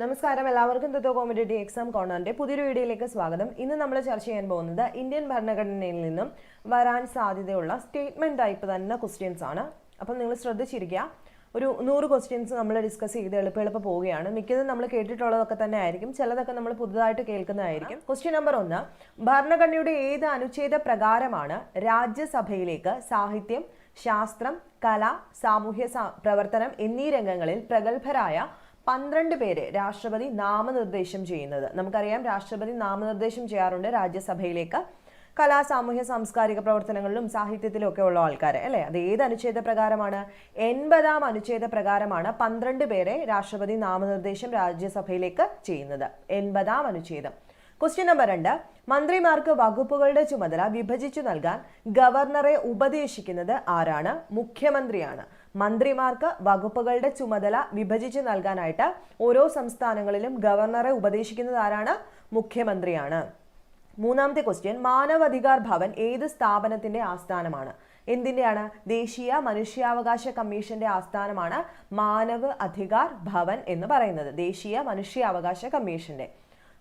നമസ്കാരം. എല്ലാവർക്കും തത്വ competitive exam കോർണറിന്റെ പുതിയൊരു വീഡിയോയിലേക്ക് സ്വാഗതം. ഇന്ന് നമ്മൾ ചർച്ച ചെയ്യാൻ പോകുന്നത് ഇന്ത്യൻ ഭരണഘടനയിൽ നിന്നും വരാൻ സാധ്യതയുള്ള സ്റ്റേറ്റ്മെന്റ് ടൈപ്പ് തന്നെ ക്വസ്റ്റ്യൻസ് ആണ്. അപ്പം നിങ്ങൾ ശ്രദ്ധിച്ചിരിക്കുക. ഒരു നൂറ് ക്വസ്റ്റ്യൻസ് നമ്മൾ ഡിസ്കസ് ചെയ്ത് എളുപ്പം എളുപ്പം പോവുകയാണ്. മിക്കതും നമ്മൾ കേട്ടിട്ടുള്ളതൊക്കെ തന്നെ ആയിരിക്കും. ചിലതൊക്കെ നമ്മൾ പുതുതായിട്ട് കേൾക്കുന്നതായിരിക്കും. ക്വസ്റ്റ്യൻ നമ്പർ ഒന്ന് ഭരണഘടനയുടെ ഏത് അനുച്ഛേദ പ്രകാരമാണ് രാജ്യസഭയിലേക്ക് സാഹിത്യം ശാസ്ത്രം കല സാമൂഹ്യ പ്രവർത്തനം എന്നീ രംഗങ്ങളിൽ പ്രഗത്ഭരായ പന്ത്രണ്ട് പേരെ രാഷ്ട്രപതി നാമനിർദ്ദേശം ചെയ്യുന്നത്. നമുക്കറിയാം രാഷ്ട്രപതി നാമനിർദ്ദേശം ചെയ്യാറുണ്ട് രാജ്യസഭയിലേക്ക്. കലാ സാമൂഹ്യ സാംസ്കാരിക പ്രവർത്തനങ്ങളിലും സാഹിത്യത്തിലും ഒക്കെ ഉള്ള ആൾക്കാർ അല്ലേ? അത് ഏത് അനുച്ഛേദ പ്രകാരമാണ്? എൺപതാം അനുച്ഛേദ പ്രകാരമാണ് പന്ത്രണ്ട് പേരെ രാഷ്ട്രപതി നാമനിർദ്ദേശം രാജ്യസഭയിലേക്ക് ചെയ്യുന്നത്. എൺപതാം അനുച്ഛേദം. ക്വസ്റ്റ്യൻ നമ്പർ രണ്ട്. മന്ത്രിമാർക്ക് വകുപ്പുകളുടെ ചുമതല വിഭജിച്ചു നൽകാൻ ഗവർണറെ ഉപദേശിക്കുന്നത് ആരാണ്? മുഖ്യമന്ത്രിയാണ്. മന്ത്രിമാർക്ക് വകുപ്പുകളുടെ ചുമതല വിഭജിച്ച് നൽകാനായിട്ട് ഓരോ സംസ്ഥാനങ്ങളിലും ഗവർണറെ ഉപദേശിക്കുന്നത് ആരാണ്? മുഖ്യമന്ത്രിയാണ്. മൂന്നാമത്തെ ക്വസ്റ്റ്യൻ മാനവാധികാർ ഭവൻ ഏത് സ്ഥാപനത്തിന്റെ ആസ്ഥാനമാണ്? എന്തിന്റെയാണ്? ദേശീയ മനുഷ്യാവകാശ കമ്മീഷന്റെ ആസ്ഥാനമാണ് മാനവ് അധികാർ ഭവൻ എന്ന് പറയുന്നത് ദേശീയ മനുഷ്യാവകാശ കമ്മീഷന്റെ.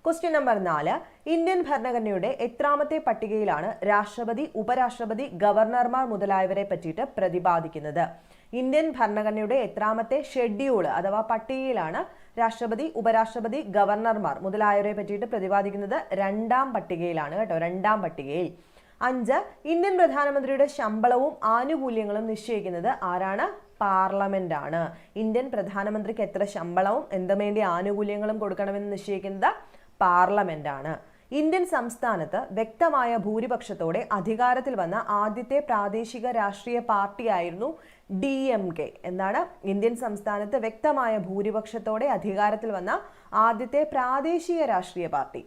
ക്വസ്റ്റ്യൻ നമ്പർ നാല് ഇന്ത്യൻ ഭരണഘടനയുടെ എത്രാമത്തെ പട്ടികയിലാണ് രാഷ്ട്രപതി ഉപരാഷ്ട്രപതി ഗവർണർമാർ മുതലായവരെ പറ്റിയിട്ട് പ്രതിപാദിക്കുന്നത്? ഇന്ത്യൻ ഭരണഘടനയുടെ എത്രാമത്തെ ഷെഡ്യൂൾ അഥവാ പട്ടികയിലാണ് രാഷ്ട്രപതി ഉപരാഷ്ട്രപതി ഗവർണർമാർ മുതലായവരെ പറ്റിയിട്ട് പ്രതിപാദിക്കുന്നത് രണ്ടാം പട്ടികയിലാണ് കേട്ടോ രണ്ടാം പട്ടികയിൽ. അഞ്ച് ഇന്ത്യൻ പ്രധാനമന്ത്രിയുടെ ശമ്പളവും ആനുകൂല്യങ്ങളും നിശ്ചയിക്കുന്നത് ആരാണ്? പാർലമെന്റ് ആണ് ഇന്ത്യൻ പ്രധാനമന്ത്രിക്ക് എത്ര ശമ്പളവും എന്തും വേണ്ടി ആനുകൂല്യങ്ങളും കൊടുക്കണമെന്ന് നിശ്ചയിക്കുന്നത് പാർലമെന്റ് ആണ് ഇന്ത്യൻ സംസ്ഥാനത്ത് വ്യക്തമായ ഭൂരിപക്ഷത്തോടെ അധികാരത്തിൽ വന്ന ആദ്യത്തെ പ്രാദേശിക രാഷ്ട്രീയ പാർട്ടിയായിരുന്നു ഡി എം കെ എന്നാണ് ഇന്ത്യൻ സംസ്ഥാനത്ത് വ്യക്തമായ ഭൂരിപക്ഷത്തോടെ അധികാരത്തിൽ വന്ന ആദ്യത്തെ പ്രാദേശിക രാഷ്ട്രീയ പാർട്ടി.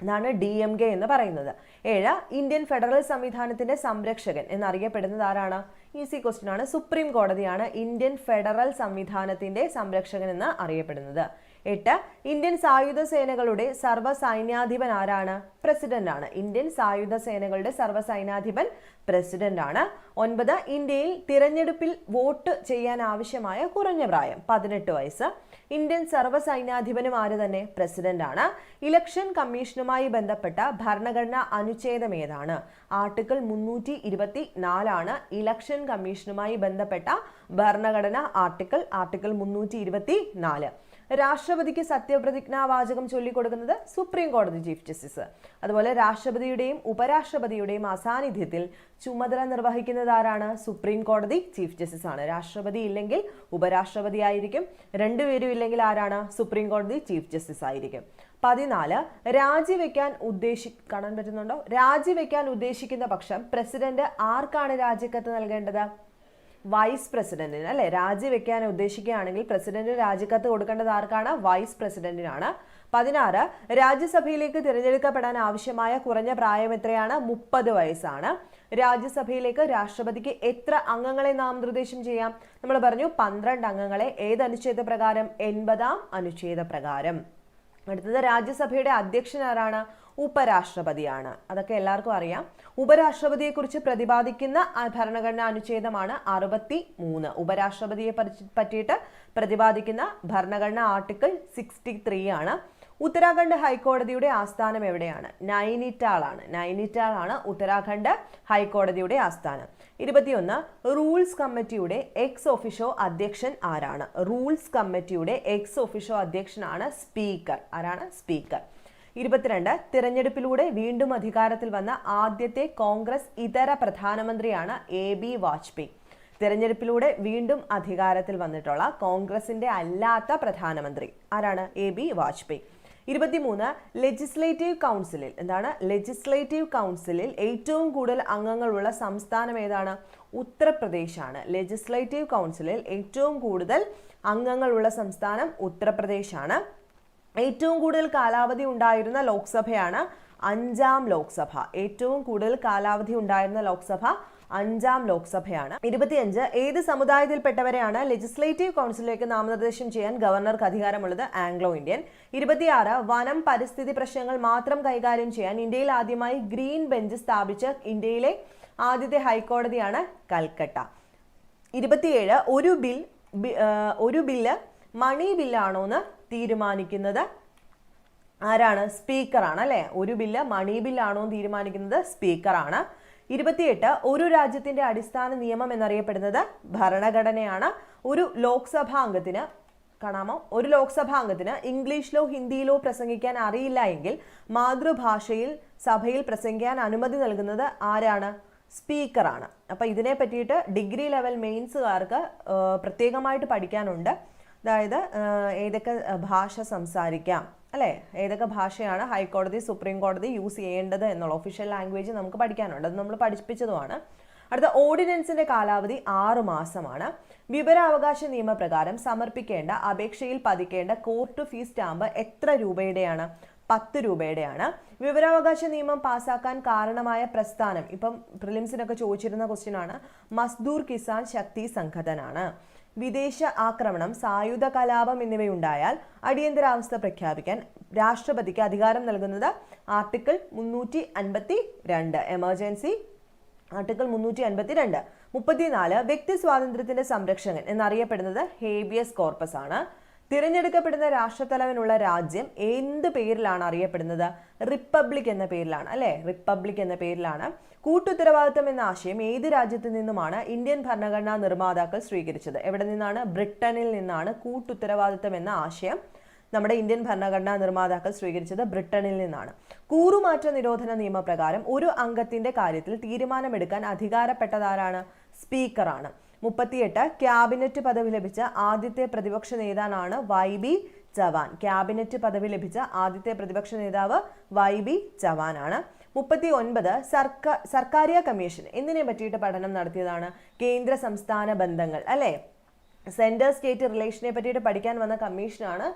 എന്നാണ് ഡി എം കെ എന്ന് പറയുന്നത്. ഏഴ് ഇന്ത്യൻ ഫെഡറൽ സംവിധാനത്തിന്റെ സംരക്ഷകൻ എന്നറിയപ്പെടുന്നത് ആരാണ്? ഈസി ക്വസ്റ്റ്യൻ ആണ്. സുപ്രീം കോടതിയാണ് ഇന്ത്യൻ ഫെഡറൽ സംവിധാനത്തിന്റെ സംരക്ഷകൻ എന്ന് അറിയപ്പെടുന്നത്. എട്ട് ഇന്ത്യൻ സായുധ സേനകളുടെ സർവസൈന്യാധിപൻ ആരാണ്? പ്രസിഡന്റ് ആണ് ഇന്ത്യൻ സായുധ സേനകളുടെ സർവസൈന്യാധിപൻ പ്രസിഡന്റ് ആണ് ഒൻപത് ഇന്ത്യയിൽ തിരഞ്ഞെടുപ്പിൽ വോട്ട് ചെയ്യാൻ ആവശ്യമായ കുറഞ്ഞ പ്രായം പതിനെട്ട് വയസ്സ്. ഇന്ത്യൻ സർവസൈന്യാധിപനും ആര് തന്നെ? പ്രസിഡന്റ് ആണ് ഇലക്ഷൻ കമ്മീഷനുമായി ബന്ധപ്പെട്ട ഭരണഘടനാ അനുച്ഛേദം ഏതാണ്? ആർട്ടിക്കിൾ മുന്നൂറ്റി ഇരുപത്തി നാലാണ് ഇലക്ഷൻ കമ്മീഷനുമായി ബന്ധപ്പെട്ട ഭരണഘടന ആർട്ടിക്കിൾ ആർട്ടിക്കിൾ മുന്നൂറ്റി ഇരുപത്തി നാല് രാഷ്ട്രപതിക്ക് സത്യപ്രതിജ്ഞാ വാചകം ചൊല്ലിക്കൊടുക്കുന്നത് സുപ്രീം കോടതി ചീഫ് ജസ്റ്റിസ് അതുപോലെ രാഷ്ട്രപതിയുടെയും ഉപരാഷ്ട്രപതിയുടെയും അസാന്നിധ്യത്തിൽ ചുമതല നിർവഹിക്കുന്നത് ആരാണ് സുപ്രീം കോടതി ചീഫ് ജസ്റ്റിസ് ആണ്. രാഷ്ട്രപതി ഇല്ലെങ്കിൽ ഉപരാഷ്ട്രപതി ആയിരിക്കും. രണ്ടുപേരും ഇല്ലെങ്കിൽ ആരാണ് സുപ്രീം കോടതി ചീഫ് ജസ്റ്റിസ് ആയിരിക്കും. പതിനാല് രാജിവെക്കാൻ ഉദ്ദേശി കാണാൻ പറ്റുന്നുണ്ടോ? രാജിവെക്കാൻ ഉദ്ദേശിക്കുന്ന പക്ഷം പ്രസിഡന്റ് ആർക്കാണ് രാജിക്കത്ത് നൽകേണ്ടത്? വൈസ് പ്രസിഡന്റിന് അല്ലെ? രാജിവെക്കാൻ ഉദ്ദേശിക്കുകയാണെങ്കിൽ പ്രസിഡന്റിന് രാജിക്കത്ത് കൊടുക്കേണ്ടത് ആർക്കാണ്? വൈസ് പ്രസിഡന്റിനാണ് പതിനാറ് രാജ്യസഭയിലേക്ക് തിരഞ്ഞെടുക്കപ്പെടാൻ ആവശ്യമായ കുറഞ്ഞ പ്രായം എത്രയാണ്? മുപ്പത് വയസ്സാണ്. രാജ്യസഭയിലേക്ക് രാഷ്ട്രപതിക്ക് എത്ര അംഗങ്ങളെ നാമനിർദ്ദേശം ചെയ്യാം? നമ്മൾ പറഞ്ഞു പന്ത്രണ്ട് അംഗങ്ങളെ ഏത് അനുച്ഛേദ പ്രകാരം? എൺപതാം അനുച്ഛേദ പ്രകാരം. അടുത്തത് രാജ്യസഭയുടെ അധ്യക്ഷൻ ആരാണ്? ഉപരാഷ്ട്രപതിയാണ്. അതൊക്കെ എല്ലാവർക്കും അറിയാം. ഉപരാഷ്ട്രപതിയെക്കുറിച്ച് പ്രതിപാദിക്കുന്ന ഭരണഘടനാ അനുച്ഛേദമാണ് അറുപത്തി മൂന്ന് ഉപരാഷ്ട്രപതിയെ പറ്റിയിട്ട് പ്രതിപാദിക്കുന്ന ഭരണഘടനാ ആർട്ടിക്കിൾ സിക്സ്റ്റി ത്രീ ആണ് ഉത്തരാഖണ്ഡ് ഹൈക്കോടതിയുടെ ആസ്ഥാനം എവിടെയാണ്? നൈനിറ്റാളാണ്. നൈനിറ്റാളാണ് ഉത്തരാഖണ്ഡ് ഹൈക്കോടതിയുടെ ആസ്ഥാനം. ഇരുപത്തിയൊന്ന് റൂൾസ് കമ്മിറ്റിയുടെ എക്സ് ഓഫീഷോ അധ്യക്ഷൻ ആരാണ്? റൂൾസ് കമ്മിറ്റിയുടെ എക്സ് ഓഫീഷോ അധ്യക്ഷനാണ് സ്പീക്കർ. ആരാണ്? സ്പീക്കർ. ഇരുപത്തിരണ്ട് തിരഞ്ഞെടുപ്പിലൂടെ വീണ്ടും അധികാരത്തിൽ വന്ന ആദ്യത്തെ കോൺഗ്രസ് ഇതര പ്രധാനമന്ത്രിയാണ് എ ബി വാജ്പേയി. തിരഞ്ഞെടുപ്പിലൂടെ വീണ്ടും അധികാരത്തിൽ വന്നിട്ടുള്ള കോൺഗ്രസിന്റെ അല്ലാത്ത പ്രധാനമന്ത്രി ആരാണ്? A B Vajpayee. ഇരുപത്തിമൂന്ന് ലെജിസ്ലേറ്റീവ് കൗൺസിലിൽ എന്താണ്? ലെജിസ്ലേറ്റീവ് കൗൺസിലിൽ ഏറ്റവും കൂടുതൽ അംഗങ്ങളുള്ള സംസ്ഥാനം ഏതാണ്? ഉത്തർപ്രദേശാണ്. ലെജിസ്ലേറ്റീവ് കൗൺസിലിൽ ഏറ്റവും കൂടുതൽ അംഗങ്ങളുള്ള സംസ്ഥാനം ഉത്തർപ്രദേശാണ്. ഏറ്റവും കൂടുതൽ കാലാവധി ഉണ്ടായിരുന്ന ലോക്സഭയാണ് അഞ്ചാം ലോക്സഭ. ഏറ്റവും കൂടുതൽ കാലാവധി ഉണ്ടായിരുന്ന ലോക്സഭ അഞ്ചാം ലോക്സഭയാണ്. ഇരുപത്തിയഞ്ച് ഏത് സമുദായത്തിൽപ്പെട്ടവരെയാണ് ലെജിസ്ലേറ്റീവ് കൗൺസിലിലേക്ക് നാമനിർദ്ദേശം ചെയ്യാൻ ഗവർണർക്ക് അധികാരമുള്ളത്? Anglo Indian. ഇരുപത്തിയാറ് വനം പരിസ്ഥിതി പ്രശ്നങ്ങൾ മാത്രം കൈകാര്യം ചെയ്യാൻ ഇന്ത്യയിൽ ആദ്യമായി ഗ്രീൻ ബെഞ്ച് സ്ഥാപിച്ച ഇന്ത്യയിലെ ആദ്യത്തെ ഹൈക്കോടതിയാണ് കൽക്കട്ട. ഇരുപത്തിയേഴ് ഒരു ബിൽ ഒരു ബില്ല് മണി ബില്ലാണോ എന്ന് തീരുമാനിക്കുന്നത്? ആരാണ്? സ്പീക്കറാണ് അല്ലേ? ഒരു ബില്ല് മണി ബില്ലാണോ എന്ന് തീരുമാനിക്കുന്നത് സ്പീക്കറാണ്. ഇരുപത്തിയെട്ട് ഒരു രാജ്യത്തിന്റെ അടിസ്ഥാന നിയമം എന്നറിയപ്പെടുന്നത് ഭരണഘടനയാണ്. ഒരു ലോക്സഭാ അംഗത്തിന് കാണാമോ? ഒരു ലോക്സഭാ അംഗത്തിന് ഇംഗ്ലീഷിലോ ഹിന്ദിയിലോ പ്രസംഗിക്കാൻ അറിയില്ല എങ്കിൽ മാതൃഭാഷയിൽ സഭയിൽ പ്രസംഗിക്കാൻ അനുമതി നൽകുന്നത് ആരാണ്? സ്പീക്കറാണ്. അപ്പോൾ ഇതിനെ പറ്റിയിട്ട് ഡിഗ്രി ലെവൽ മെയിൻസുകാർക്ക് പ്രത്യേകമായിട്ട് പഠിക്കാനുണ്ട്. അതായത് ഏതൊക്കെ ഭാഷ സംസാരിക്കാം അല്ലേ? ഏതൊക്കെ ഭാഷയാണ് ഹൈക്കോടതി സുപ്രീം കോടതി യൂസ് ചെയ്യേണ്ടത് എന്നുള്ള ഒഫീഷ്യൽ ലാംഗ്വേജ് നമുക്ക് പഠിക്കാനുണ്ട്. അത് നമ്മൾ പഠിപ്പിച്ചതുമാണ്. അടുത്ത ഓർഡിനൻസിന്റെ കാലാവധി ആറ് മാസമാണ്. വിവരാവകാശ നിയമപ്രകാരം സമർപ്പിക്കേണ്ട അപേക്ഷയിൽ പതിക്കേണ്ട കോർട്ട് ഫീസ് സ്റ്റാമ്പ് എത്ര രൂപയുടെയാണ്? പത്ത് രൂപയുടെയാണ്. വിവരാവകാശ നിയമം പാസാക്കാൻ കാരണമായ പ്രസ്ഥാനം ഇപ്പം പ്രിലിംസിനൊക്കെ ചോദിച്ചിരുന്ന ക്വസ്റ്റ്യൻ ആണ് മസ്ദൂർ കിസാൻ ശക്തി സംഘടനാണ്. വിദേശ ആക്രമണം സായുധ കലാപം എന്നിവയുണ്ടായാൽ അടിയന്തരാവസ്ഥ പ്രഖ്യാപിക്കാൻ രാഷ്ട്രപതിക്ക് അധികാരം നൽകുന്നത് ആർട്ടിക്കിൾ മുന്നൂറ്റി അൻപത്തി രണ്ട് എമർജൻസി ആർട്ടിക്കിൾ മുന്നൂറ്റി അൻപത്തി രണ്ട് മുപ്പത്തിനാല് വ്യക്തി സ്വാതന്ത്ര്യത്തിന്റെ സംരക്ഷകൻ എന്നറിയപ്പെടുന്നത് ഹേബിയസ് കോർപ്പസ് ആണ് തിരഞ്ഞെടുക്കപ്പെടുന്ന രാഷ്ട്രത്തലവനുള്ള രാജ്യം എന്ത് പേരിലാണ് അറിയപ്പെടുന്നത്? റിപ്പബ്ലിക് എന്ന പേരിലാണ് അല്ലെ? റിപ്പബ്ലിക് എന്ന പേരിലാണ്. കൂട്ടുത്തരവാദിത്തം എന്ന ആശയം ഏത് രാജ്യത്തു നിന്നുമാണ് ഇന്ത്യൻ ഭരണഘടനാ നിർമ്മാതാക്കൾ സ്വീകരിച്ചത്? എവിടെ നിന്നാണ്? ബ്രിട്ടനിൽ നിന്നാണ് കൂട്ടുത്തരവാദിത്തം എന്ന ആശയം നമ്മുടെ ഇന്ത്യൻ ഭരണഘടനാ നിർമ്മാതാക്കൾ സ്വീകരിച്ചത് ബ്രിട്ടനിൽ നിന്നാണ്. കൂറുമാറ്റ നിരോധന നിയമപ്രകാരം ഒരു അംഗത്തിന്റെ കാര്യത്തിൽ തീരുമാനമെടുക്കാൻ അധികാരപ്പെട്ടതാരാണ്? സ്പീക്കറാണ്. മുപ്പത്തിയെട്ട് ക്യാബിനറ്റ് പദവി ലഭിച്ച ആദ്യത്തെ പ്രതിപക്ഷ നേതാവാണ് വൈ ബി ചവാൻ. ക്യാബിനറ്റ് പദവി ലഭിച്ച ആദ്യത്തെ പ്രതിപക്ഷ നേതാവ് വൈ ബി ചവാനാണ്. മുപ്പത്തി ഒൻപത് സർക്കാർ സർക്കാരിയ കമ്മീഷൻ എന്നിനെ പറ്റിയിട്ട് പഠനം നടത്തിയതാണ്? കേന്ദ്ര സംസ്ഥാന ബന്ധങ്ങൾ അല്ലേ? സെന്റർ സ്റ്റേറ്റ് റിലേഷനെ പറ്റിയിട്ട് പഠിക്കാൻ വന്ന കമ്മീഷനാണ്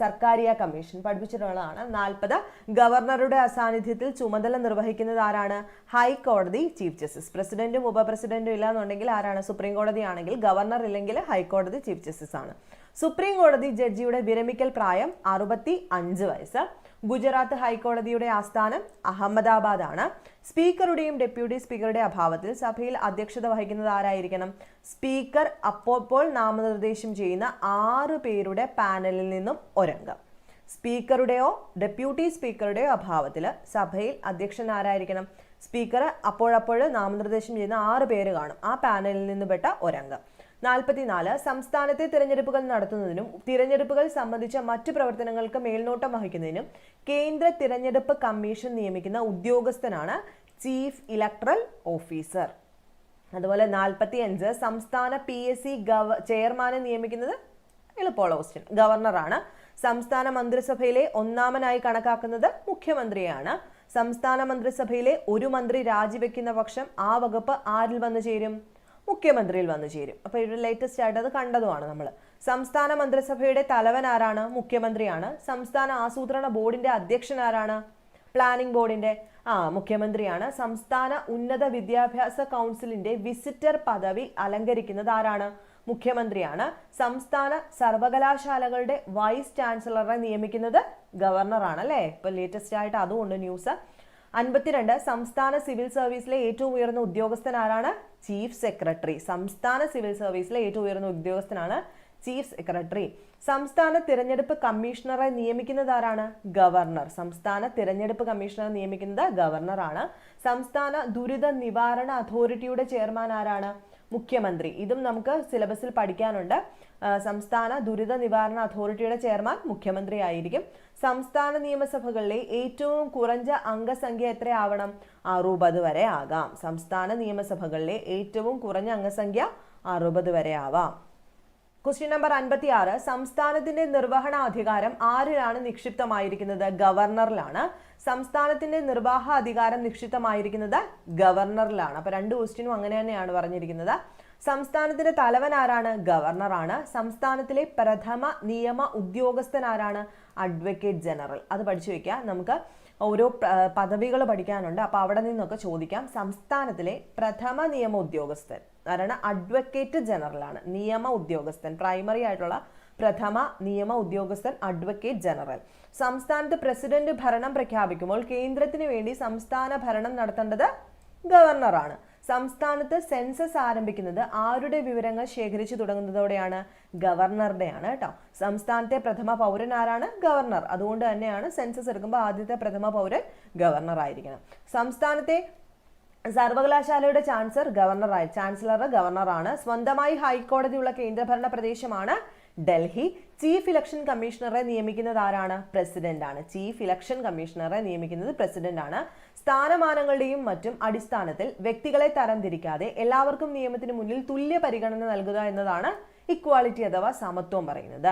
സർക്കാരിയ കമ്മീഷൻ പഠിപ്പിച്ചിട്ടുള്ളതാണ് നാൽപ്പത്. ഗവർണറുടെ അസാന്നിധ്യത്തിൽ ചുമതല നിർവഹിക്കുന്നത് ആരാണ്? ഹൈക്കോടതി ചീഫ് ജസ്റ്റിസ്. പ്രസിഡന്റും ഉപപ്രസിഡന്റും ഇല്ലാന്നുണ്ടെങ്കിൽ ആരാണ്? സുപ്രീം കോടതി ആണെങ്കിൽ ഗവർണർ ഇല്ലെങ്കിൽ ഹൈക്കോടതി ചീഫ് ജസ്റ്റിസ് ആണ്. സുപ്രീം കോടതി ജഡ്ജിയുടെ വിരമിക്കൽ പ്രായം അറുപത്തി അഞ്ച് വയസ്സ്. ഗുജറാത്ത് ഹൈക്കോടതിയുടെ ആസ്ഥാനം അഹമ്മദാബാദാണ്. സ്പീക്കറുടെയും ഡെപ്യൂട്ടി സ്പീക്കറുടെ അഭാവത്തിൽ സഭയിൽ അധ്യക്ഷത വഹിക്കുന്നത് ആരായിരിക്കണം? സ്പീക്കർ അപ്പോൾ നാമനിർദ്ദേശം ചെയ്യുന്ന ആറ് പേരുടെ പാനലിൽ നിന്നും ഒരംഗം. സ്പീക്കറുടെയോ ഡെപ്യൂട്ടി സ്പീക്കറുടെയോ അഭാവത്തിൽ സഭയിൽ അധ്യക്ഷൻ ആരായിരിക്കണം? സ്പീക്കർ അപ്പോഴപ്പോൾ നാമനിർദ്ദേശം ചെയ്യുന്ന ആറ് പേര് കാണും. ആ പാനലിൽ നിന്ന് പെട്ട ഒരംഗം. നാൽപ്പത്തിനാല് സംസ്ഥാനത്തെ തിരഞ്ഞെടുപ്പുകൾ നടത്തുന്നതിനും തിരഞ്ഞെടുപ്പുകൾ സംബന്ധിച്ച മറ്റു പ്രവർത്തനങ്ങൾക്ക് മേൽനോട്ടം വഹിക്കുന്നതിനും കേന്ദ്ര തിരഞ്ഞെടുപ്പ് കമ്മീഷൻ നിയമിക്കുന്ന ഉദ്യോഗസ്ഥനാണ് ചീഫ് ഇലക്ട്രൽ ഓഫീസർ. അതുപോലെ നാൽപ്പത്തി അഞ്ച് സംസ്ഥാന പി എസ് സി ഗവ ചെയർമാനെ നിയമിക്കുന്നത് എളുപ്പമുള്ള ക്വസ്റ്റ്യൻ ഗവർണറാണ്. സംസ്ഥാന മന്ത്രിസഭയിലെ ഒന്നാമനായി കണക്കാക്കുന്നത് മുഖ്യമന്ത്രിയാണ്. സംസ്ഥാന മന്ത്രിസഭയിലെ ഒരു മന്ത്രി രാജിവെക്കുന്ന പക്ഷം ആ വകുപ്പ് ആരിൽ വന്നു ചേരും? മുഖ്യമന്ത്രിയിൽ വന്നു ചേരും. അപ്പോൾ ഇവിടെ ലേറ്റസ്റ്റ് ആയിട്ട് അത് കണ്ടതുമാണ് നമ്മൾ സംസ്ഥാന മന്ത്രിസഭയുടെ തലവൻ ആരാണ്? മുഖ്യമന്ത്രിയാണ്. സംസ്ഥാന ആസൂത്രണ ബോർഡിന്റെ അധ്യക്ഷൻ ആരാണ്? പ്ലാനിംഗ് ബോർഡിന്റെ ആ മുഖ്യമന്ത്രിയാണ്. സംസ്ഥാന ഉന്നത വിദ്യാഭ്യാസ കൗൺസിലിന്റെ വിസിറ്റർ പദവി അലങ്കരിക്കുന്നത് ആരാണ്? മുഖ്യമന്ത്രിയാണ്. സംസ്ഥാന സർവകലാശാലകളുടെ വൈസ് ചാൻസലറെ നിയമിക്കുന്നത് ഗവർണറാണ് അല്ലേ? ഇപ്പൊ ലേറ്റസ്റ്റ് ആയിട്ട് അതുകൊണ്ട് ന്യൂസ് അൻപത്തിരണ്ട് സംസ്ഥാന സിവിൽ സർവീസിലെ ഏറ്റവും ഉയർന്ന ഉദ്യോഗസ്ഥൻ ആരാണ്? Chief secretary. സംസ്ഥാന സിവിൽ സർവീസിലെ ഏറ്റവും ഉയർന്ന ഉദ്യോഗസ്ഥനാണ് ചീഫ് സെക്രട്ടറി. സംസ്ഥാന തിരഞ്ഞെടുപ്പ് കമ്മീഷണറെ നിയമിക്കുന്നത് ആരാണ്? ഗവർണർ. സംസ്ഥാന തിരഞ്ഞെടുപ്പ് കമ്മീഷണറെ നിയമിക്കുന്നത് ഗവർണറാണ്. സംസ്ഥാന ദുരിത നിവാരണ അതോറിറ്റിയുടെ ചെയർമാൻ ആരാണ്? മുഖ്യമന്ത്രി. ഇതും നമുക്ക് സിലബസിൽ പഠിക്കാനുണ്ട്. സംസ്ഥാന ദുരിത നിവാരണ അതോറിറ്റിയുടെ ചെയർമാൻ മുഖ്യമന്ത്രി ആയിരിക്കും. സംസ്ഥാന നിയമസഭകളിലെ ഏറ്റവും കുറഞ്ഞ അംഗസംഖ്യ എത്രയാവണം? അറുപത് വരെ ആകാം. സംസ്ഥാന നിയമസഭകളിലെ ഏറ്റവും കുറഞ്ഞ അംഗസംഖ്യ അറുപത് വരെ ആവാം. ക്വസ്റ്റ്യൻ നമ്പർ അൻപത്തി ആറ് സംസ്ഥാനത്തിന്റെ നിർവഹണാധികാരം ആരിലാണ് നിക്ഷിപ്തമായിരിക്കുന്നത്? ഗവർണറിലാണ്. സംസ്ഥാനത്തിന്റെ നിർവാഹ അധികാരം നിക്ഷിപ്തമായിരിക്കുന്നത് ഗവർണറിലാണ്. അപ്പൊ രണ്ട് ക്വസ്റ്റ്യനും അങ്ങനെ തന്നെയാണ് പറഞ്ഞിരിക്കുന്നത്. സംസ്ഥാനത്തിന്റെ തലവൻ ആരാണ്? ഗവർണറാണ് സംസ്ഥാനത്തിലെ പ്രഥമ നിയമ ഉദ്യോഗസ്ഥൻ ആരാണ്? Advocate general. അത് പഠിച്ചു വെക്കുക നമുക്ക് ഓരോ പദവികൾ പഠിക്കാനുണ്ട്. അപ്പോൾ അവിടെ നിന്നൊക്കെ ചോദിക്കാം. സംസ്ഥാനത്തിലെ പ്രഥമ നിയമ ഉദ്യോഗസ്ഥൻ ആരാണ്? അഡ്വക്കേറ്റ് ജനറൽ ആണ്. നിയമ ഉദ്യോഗസ്ഥൻ. പ്രൈമറി ആയിട്ടുള്ള പ്രഥമ നിയമ ഉദ്യോഗസ്ഥൻ അഡ്വക്കേറ്റ് ജനറൽ. സംസ്ഥാനത്ത് പ്രസിഡന്റ് ഭരണം പ്രഖ്യാപിക്കുമ്പോൾ കേന്ദ്രത്തിന് വേണ്ടി സംസ്ഥാന ഭരണം നടത്തേണ്ടത് ഗവർണറാണ് സംസ്ഥാനത്ത് സെൻസസ് ആരംഭിക്കുന്നത് ആരുടെ വിവരങ്ങൾ ശേഖരിച്ചു തുടങ്ങുന്നതോടെയാണ്? ഗവർണറുടെയാണ് കേട്ടോ. സംസ്ഥാനത്തെ പ്രഥമ പൗരൻ ആരാണ്? ഗവർണർ. അതുകൊണ്ട് തന്നെയാണ് സെൻസസ് എടുക്കുമ്പോൾ ആദ്യത്തെ പ്രഥമ പൗരൻ ഗവർണർ ആയിരിക്കണം. സംസ്ഥാനത്തെ സർവകലാശാലയുടെ ചാൻസലർ ഗവർണറായി ചാൻസലർ ഗവർണറാണ്. സ്വന്തമായി ഹൈക്കോടതിയുള്ള കേന്ദ്രഭരണ പ്രദേശമാണ് ഡൽഹി. ചീഫ് ഇലക്ഷൻ കമ്മീഷണറെ നിയമിക്കുന്നത് ആരാണ്? പ്രസിഡന്റ് ആണ് ചീഫ് ഇലക്ഷൻ കമ്മീഷണറെ നിയമിക്കുന്നത് പ്രസിഡന്റ് ആണ് സ്ഥാനമാനങ്ങളുടെയും മറ്റും അടിസ്ഥാനത്തിൽ വ്യക്തികളെ തരംതിരിക്കാതെ എല്ലാവർക്കും നിയമത്തിന് മുന്നിൽ തുല്യ പരിഗണന നൽകുക എന്നതാണ് ഇക്വാളിറ്റി അഥവാ സമത്വം പറയുന്നത്.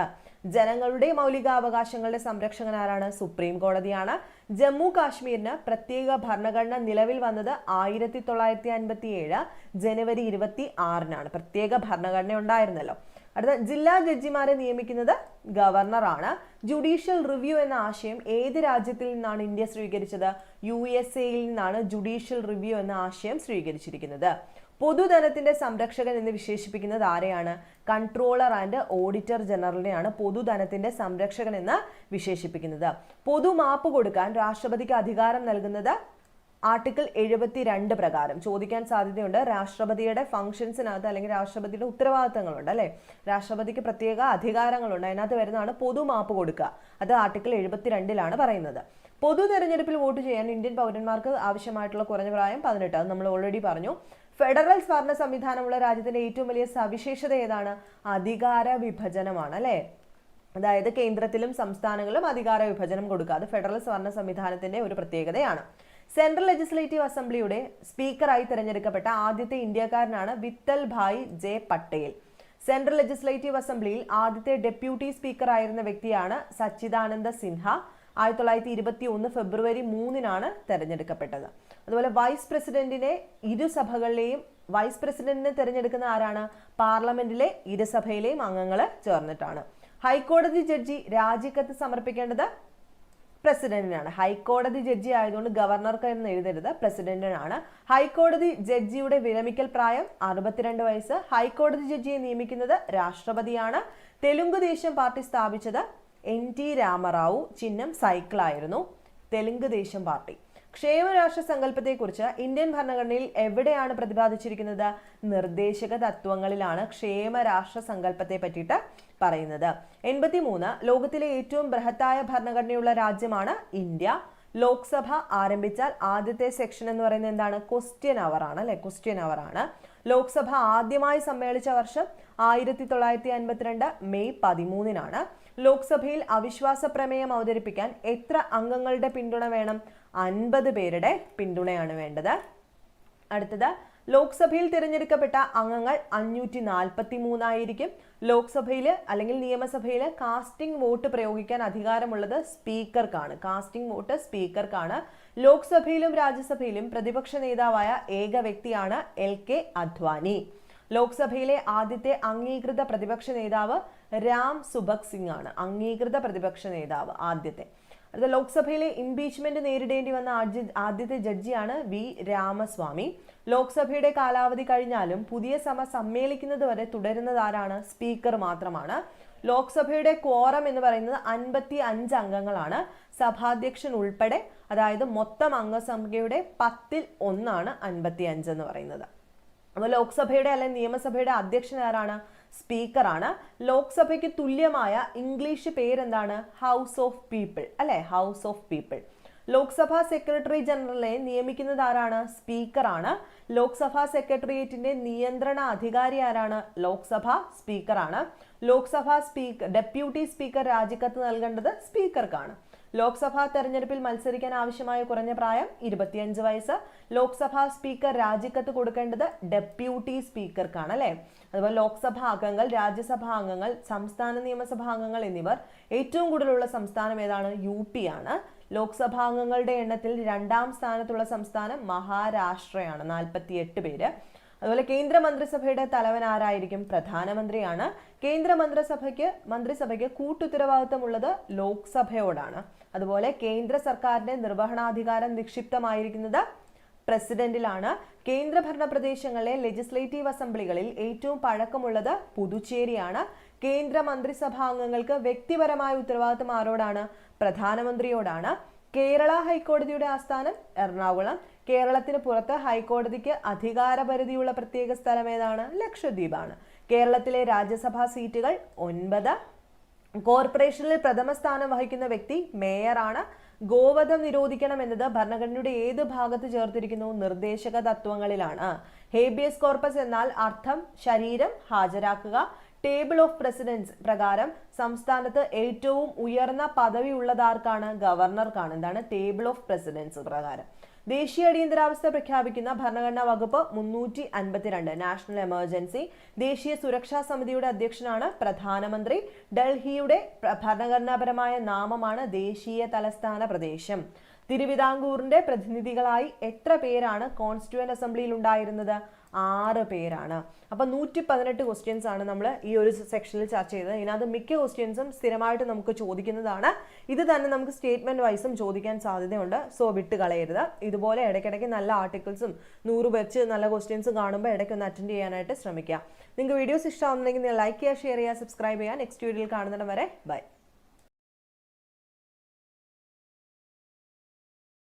ജനങ്ങളുടെ മൗലികാവകാശങ്ങളുടെ സംരക്ഷകൻ ആരാണ്? സുപ്രീം കോടതിയാണ്. ജമ്മു കാശ്മീരിന് പ്രത്യേക ഭരണഘടന നിലവിൽ വന്നത് ആയിരത്തി തൊള്ളായിരത്തി അൻപത്തി ഏഴ് ജനുവരി ഇരുപത്തി ആറിനാണ് പ്രത്യേക ഭരണഘടന ഉണ്ടായിരുന്നല്ലോ അടുത്ത ജില്ലാ ജഡ്ജിമാരെ നിയമിക്കുന്നത് ഗവർണറാണ്. ജുഡീഷ്യൽ റിവ്യൂ എന്ന ആശയം ഏത് രാജ്യത്തിൽ നിന്നാണ് ഇന്ത്യ സ്വീകരിച്ചത്? യു എസ് എയിൽ നിന്നാണ് ജുഡീഷ്യൽ റിവ്യൂ എന്ന ആശയം സ്വീകരിച്ചിരിക്കുന്നത്. പൊതുധനത്തിന്റെ സംരക്ഷകൻ എന്ന് വിശേഷിപ്പിക്കുന്നത് ആരെയാണ്? കൺട്രോളർ ആൻഡ് ഓഡിറ്റർ ജനറലിനെയാണ് പൊതുധനത്തിന്റെ സംരക്ഷകൻ എന്ന് വിശേഷിപ്പിക്കുന്നത്. പൊതുമാപ്പ് കൊടുക്കാൻ രാഷ്ട്രപതിക്ക് അധികാരം നൽകുന്നത് ആർട്ടിക്കിൾ എഴുപത്തി രണ്ട് പ്രകാരം ചോദിക്കാൻ സാധ്യതയുണ്ട്. രാഷ്ട്രപതിയുടെ ഫംഗ്ഷൻസിനകത്ത് അല്ലെങ്കിൽ രാഷ്ട്രപതിയുടെ ഉത്തരവാദിത്തങ്ങളുണ്ട് അല്ലെ? രാഷ്ട്രപതിക്ക് പ്രത്യേക അധികാരങ്ങളുണ്ട്. അതിനകത്ത് വരുന്നതാണ് പൊതുമാപ്പ് കൊടുക്കുക. അത് ആർട്ടിക്കിൾ എഴുപത്തിരണ്ടിലാണ് പറയുന്നത്. പൊതു തെരഞ്ഞെടുപ്പിൽ വോട്ട് ചെയ്യാൻ ഇന്ത്യൻ പൗരന്മാർക്ക് ആവശ്യമായിട്ടുള്ള കുറഞ്ഞ പ്രായം പതിനെട്ട്. അത് നമ്മൾ ഓൾറെഡി പറഞ്ഞു. ഫെഡറൽ ഭരണ സംവിധാനമുള്ള രാജ്യത്തിന്റെ ഏറ്റവും വലിയ സവിശേഷത ഏതാണ്? അധികാര വിഭജനമാണ് അല്ലേ? അതായത് കേന്ദ്രത്തിലും സംസ്ഥാനങ്ങളിലും അധികാര വിഭജനം കൊടുക്കുക. അത് ഫെഡറൽ ഭരണ സംവിധാനത്തിന്റെ ഒരു പ്രത്യേകതയാണ്. സെൻട്രൽ ലെജിസ്ലേറ്റീവ് അസംബ്ലിയുടെ സ്പീക്കറായി തിരഞ്ഞെടുക്കപ്പെട്ട ആദ്യത്തെ ഇന്ത്യക്കാരനാണ് Vithal Bhai J Patel. Central legislative അസംബ്ലിയിൽ ആദ്യത്തെ ഡെപ്യൂട്ടി സ്പീക്കറായിരുന്ന വ്യക്തിയാണ് സച്ചിദാനന്ദ സിൻഹ. ആയിരത്തി തൊള്ളായിരത്തി ഇരുപത്തി ഒന്ന് ഫെബ്രുവരി മൂന്നിനാണ് തെരഞ്ഞെടുക്കപ്പെട്ടത്. അതുപോലെ വൈസ് പ്രസിഡന്റിനെ ഇരുസഭകളിലെയും വൈസ് പ്രസിഡന്റിനെ തിരഞ്ഞെടുക്കുന്ന ആരാണ്? പാർലമെന്റിലെ ഇരുസഭയിലെയും അംഗങ്ങൾ ചേർന്നിട്ടാണ്. ഹൈക്കോടതി ജഡ്ജി രാജിക്കത്ത് സമർപ്പിക്കേണ്ടത് പ്രസിഡന്റിനാണ്. ഹൈക്കോടതി ജഡ്ജി ആയതുകൊണ്ട് ഗവർണർക്ക് എന്ന് എഴുതരുത്. പ്രസിഡന്റിനാണ്. ഹൈക്കോടതി ജഡ്ജിയുടെ വിരമിക്കൽ പ്രായം അറുപത്തിരണ്ട് വയസ്സ്. ഹൈക്കോടതി ജഡ്ജിയെ നിയമിക്കുന്നത് രാഷ്ട്രപതിയാണ്. തെലുങ്ക് ദേശം പാർട്ടി സ്ഥാപിച്ചത് എൻ ടി രാമറാവു. ചിഹ്നം സൈക്കിളായിരുന്നു. തെലുങ്ക് ദേശം പാർട്ടി. ക്ഷേമരാഷ്ട്ര സങ്കല്പത്തെക്കുറിച്ച് ഇന്ത്യൻ ഭരണഘടനയിൽ എവിടെയാണ് പ്രതിപാദിച്ചിരിക്കുന്നത്? നിർദ്ദേശക തത്വങ്ങളിലാണ് ക്ഷേമരാഷ്ട്ര സങ്കല്പത്തെ പറ്റിയിട്ട് പറയുന്നത്. എൺപത്തി മൂന്ന് ലോകത്തിലെ ഏറ്റവും ബൃഹത്തായ ഭരണഘടനയുള്ള രാജ്യമാണ് ഇന്ത്യ. ലോക്സഭ ആരംഭിച്ചാൽ ആദ്യത്തെ സെക്ഷൻ എന്ന് പറയുന്നത് എന്താണ്? ക്വസ്റ്റ്യൻ അവർ ആണ് അല്ലെ? ക്വസ്റ്റ്യൻ അവർ ആണ്. ലോക്സഭ ആദ്യമായി സമ്മേളിച്ച വർഷം ആയിരത്തി തൊള്ളായിരത്തി അൻപത്തിരണ്ട് മെയ് പതിമൂന്നിനാണ്. ലോക്സഭയിൽ അവിശ്വാസ പ്രമേയം അവതരിപ്പിക്കാൻ എത്ര അംഗങ്ങളുടെ പിന്തുണ വേണം? അൻപത് പേരുടെ പിന്തുണയാണ് വേണ്ടത്. അടുത്തത് ലോക്സഭയിൽ തിരഞ്ഞെടുക്കപ്പെട്ട അംഗങ്ങൾ അഞ്ഞൂറ്റി നാൽപ്പത്തി മൂന്നായിരിക്കും ലോക്സഭയിൽ അല്ലെങ്കിൽ നിയമസഭയിൽ കാസ്റ്റിംഗ് വോട്ട് പ്രയോഗിക്കാൻ അധികാരമുള്ളത് സ്പീക്കർക്കാണ്. Casting vote സ്പീക്കർക്കാണ്. ലോക്സഭയിലും രാജ്യസഭയിലും പ്രതിപക്ഷ നേതാവായ ഏക വ്യക്തിയാണ് എൽ കെ അദ്വാനി. ലോക്സഭയിലെ ആദ്യത്തെ അംഗീകൃത പ്രതിപക്ഷ നേതാവ് രാം സുബക് സിംഗ് ആണ്. അംഗീകൃത പ്രതിപക്ഷ നേതാവ് ആദ്യത്തെ. അടുത്ത ലോക്സഭയിലെ ഇംപീച്ച്മെന്റ് നേരിടേണ്ടി വന്ന ആദ്യത്തെ ജഡ്ജിയാണ് വി രാമസ്വാമി. ലോക്സഭയുടെ കാലാവധി കഴിഞ്ഞാലും പുതിയ സഭ സമ്മേളിക്കുന്നത് വരെ തുടരുന്നതാരാണ് സ്പീക്കർ മാത്രമാണ്. ലോക്സഭയുടെ കോറം എന്ന് പറയുന്നത് അൻപത്തി അഞ്ച് അംഗങ്ങളാണ്. സഭാധ്യക്ഷൻ ഉൾപ്പെടെ അതായത് മൊത്തം അംഗസംഖ്യയുടെ പത്തിൽ ഒന്നാണ് അൻപത്തി അഞ്ച് എന്ന് പറയുന്നത്. അപ്പോൾ ലോക്സഭയുടെ അല്ലെങ്കിൽ നിയമസഭയുടെ അധ്യക്ഷൻ ആരാണ്? സ്പീക്കറാണ്. ലോക്സഭയ്ക്ക് തുല്യമായ ഇംഗ്ലീഷ് പേരെന്താണ്? ഹൗസ് ഓഫ് പീപ്പിൾ അല്ലെ? House of People Lok Sabha secretary ജനറലിനെ നിയമിക്കുന്നത് ആരാണ്? സ്പീക്കറാണ്. ലോക്സഭാ സെക്രട്ടേറിയറ്റിന്റെ നിയന്ത്രണ അധികാരി ആരാണ്? ലോക്സഭ സ്പീക്കറാണ്. ലോക്സഭാ സ്പീക്കർ ഡെപ്യൂട്ടി സ്പീക്കർ രാജിക്കത്ത് നൽകേണ്ടത് സ്പീക്കർക്കാണ്. ലോക്സഭാ തെരഞ്ഞെടുപ്പിൽ മത്സരിക്കാൻ ആവശ്യമായ കുറഞ്ഞ പ്രായം ഇരുപത്തിയഞ്ച് വയസ്സ്. ലോക്സഭാ സ്പീക്കർ രാജിക്കത്ത് കൊടുക്കേണ്ടത് ഡെപ്യൂട്ടി സ്പീക്കർക്കാണ് അല്ലേ? അതുപോലെ ലോക്സഭാ അംഗങ്ങൾ രാജ്യസഭാ അംഗങ്ങൾ സംസ്ഥാന നിയമസഭാ അംഗങ്ങൾ എന്നിവർ ഏറ്റവും കൂടുതലുള്ള സംസ്ഥാനം ഏതാണ്? യു പി ആണ്. ലോക്സഭാ അംഗങ്ങളുടെ എണ്ണത്തിൽ രണ്ടാം സ്ഥാനത്തുള്ള സംസ്ഥാനം മഹാരാഷ്ട്രയാണ് നാൽപ്പത്തിയെട്ട് പേര്. അതുപോലെ കേന്ദ്ര മന്ത്രിസഭയുടെ തലവൻ ആരായിരിക്കും? പ്രധാനമന്ത്രിയാണ്. കേന്ദ്ര മന്ത്രിസഭയ്ക്ക് മന്ത്രിസഭയ്ക്ക് ലോക്സഭയോടാണ്. അതുപോലെ കേന്ദ്ര സർക്കാരിന്റെ നിർവഹണാധികാരം നിക്ഷിപ്തമായിരിക്കുന്നത് പ്രസിഡന്റിലാണ്. കേന്ദ്രഭരണ പ്രദേശങ്ങളിലെ ലെജിസ്ലേറ്റീവ് അസംബ്ലികളിൽ ഏറ്റവും പഴക്കമുള്ളത് പുതുച്ചേരിയാണ്. കേന്ദ്ര മന്ത്രിസഭാ അംഗങ്ങൾക്ക് വ്യക്തിപരമായ ഉത്തരവാദിത്തം ആരോടാണ്? പ്രധാനമന്ത്രിയോടാണ്. കേരള ഹൈക്കോടതിയുടെ ആസ്ഥാനം എറണാകുളം. കേരളത്തിന് പുറത്ത് ഹൈക്കോടതിക്ക് അധികാരപരിധിയുള്ള പ്രത്യേക സ്ഥലം ഏതാണ്? ലക്ഷദ്വീപാണ്. കേരളത്തിലെ രാജ്യസഭാ സീറ്റുകൾ ഒൻപത് കോർപ്പറേഷനിൽ പ്രഥമ സ്ഥാനം വഹിക്കുന്ന വ്യക്തി മേയറാണ്. ഗോവധം നിരോധിക്കണം എന്നത് ഭരണഘടനയുടെ ഏത് ഭാഗത്ത് ചേർത്തിരിക്കുന്നു? നിർദ്ദേശക തത്വങ്ങളിലാണ്. ഹേബിയസ് കോർപ്പസ് എന്നാൽ അർത്ഥം ശരീരം ഹാജരാക്കുക. ടേബിൾ ഓഫ് പ്രസിഡൻസ് പ്രകാരം സംസ്ഥാനത്ത് ഏറ്റവും ഉയർന്ന പദവി ഉള്ളതാർക്കാണ്? ഗവർണർക്കാണ്. എന്താണ്? ടേബിൾ ഓഫ് പ്രസിഡൻസ് പ്രകാരം. ദേശീയ അടിയന്തരാവസ്ഥ പ്രഖ്യാപിക്കുന്ന ഭരണഘടനാ വകുപ്പ് മുന്നൂറ്റി അൻപത്തിരണ്ട് നാഷണൽ എമർജൻസി ദേശീയ സുരക്ഷാ സമിതിയുടെ അധ്യക്ഷനാണ് പ്രധാനമന്ത്രി. ഡൽഹിയുടെ ഭരണഘടനാപരമായ നാമമാണ് ദേശീയ തലസ്ഥാന പ്രദേശം. തിരുവിതാംകൂറിന്റെ പ്രതിനിധികളായി എത്ര പേരാണ് കോൺസ്റ്റിറ്റ്യൂവന്റ് അസംബ്ലിയിൽ ഉണ്ടായിരുന്നത്? ആറ് പേരാണ്. അപ്പൊ നൂറ്റി പതിനെട്ട് ക്വസ്റ്റ്യൻസ് ആണ് നമ്മൾ ഈ ഒരു സെക്ഷനിൽ ചർച്ച ചെയ്തത്. ഇതിനകത്ത് മിക്ക ക്വസ്റ്റ്യൻസും സ്ഥിരമായിട്ട് നമുക്ക് ചോദിക്കുന്നതാണ്. ഇത് തന്നെ നമുക്ക് സ്റ്റേറ്റ്മെന്റ് വൈസും ചോദിക്കാൻ സാധ്യതയുണ്ട്. സോ വിട്ട് കളയരുത് ഇതുപോലെ ഇടയ്ക്കിടയ്ക്ക് നല്ല ആർട്ടിക്കിൾസും നൂറ് വെച്ച് നല്ല ക്വസ്റ്റ്യൻസ് കാണുമ്പോൾ ഇടയ്ക്ക് ഒന്ന് അറ്റൻഡ് ചെയ്യാനായിട്ട് ശ്രമിക്കുക. നിങ്ങൾക്ക് വീഡിയോസ് ഇഷ്ടമാകുന്നുണ്ടെങ്കിൽ ലൈക്ക് ചെയ്യുക ഷെയർ ചെയ്യുക സബ്സ്ക്രൈബ് ചെയ്യുക. നെക്സ്റ്റ് വീഡിയോയിൽ കാണുന്നിടം വരെ ബൈ